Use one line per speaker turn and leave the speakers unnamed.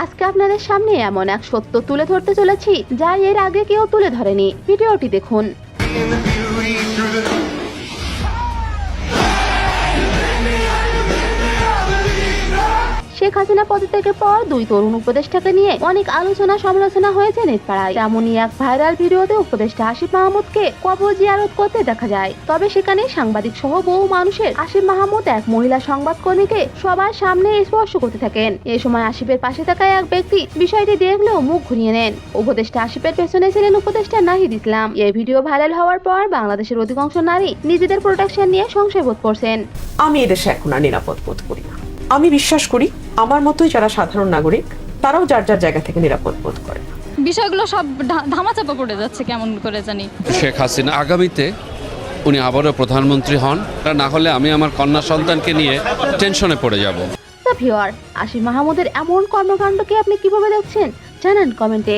আজকে আপনাদের সামনে এমন এক সত্য তুলে ধরতে চলেছি, যা এর আগে কেউ তুলে ধরেনি। ভিডিওটি দেখুন। শেখ হাসিনা পদত্যাগের পর দুই তরুণ উপদেষ্টাকে নিয়ে অনেক আলোচনা সমালোচনা হয়েছে নেটপাড়ায়। তেমনই এক ভাইরাল ভিডিওতে উপদেষ্টা আসিফ মাহমুদকে কবর জিয়ারত করতে দেখা যায়। তবে সেখানে সাংবাদিক সহ বহু মানুষের আসিফ মাহমুদ এক মহিলা সংবাদকর্মীকে সবার সামনে স্পর্শ করতে থাকেন। এ সময় আসিফের পাশে থাকা এক ব্যক্তি বিষয়টি দেখলেও মুখ ঘুরিয়ে নেন। উপদেষ্টা আসিফের পেছনে ছিলেন উপদেষ্টা নাহিদ ইসলাম। এই ভিডিও ভাইরাল হওয়ার পর বাংলাদেশের অধিকাংশ নারী নিজেদের প্রোটেকশন নিয়ে সংশয় বোধ করছেন।
আমি এদেশে এখন আর নিরাপদ বোধ করি না। আমি বিশ্বাস করি আমার মতোই যারা সাধারণ নাগরিক তারাও যার যার জায়গা থেকে নিরাপদ বোধ করে।
বিষয়গুলো সব ধামাচাপা পড়ে যাচ্ছে কেমন করে জানি।
শেখ হাসিনা আগামীতে উনি আবারও প্রধানমন্ত্রী হন। তা না হলে আমি আমার কন্যা সন্তানকে নিয়ে টেনশনে পড়ে যাব।
তো ভিওর আসিফ মাহমুদের এমন কর্মকাণ্ডকে আপনি কীভাবে দেখছেন? জানান কমেন্টে।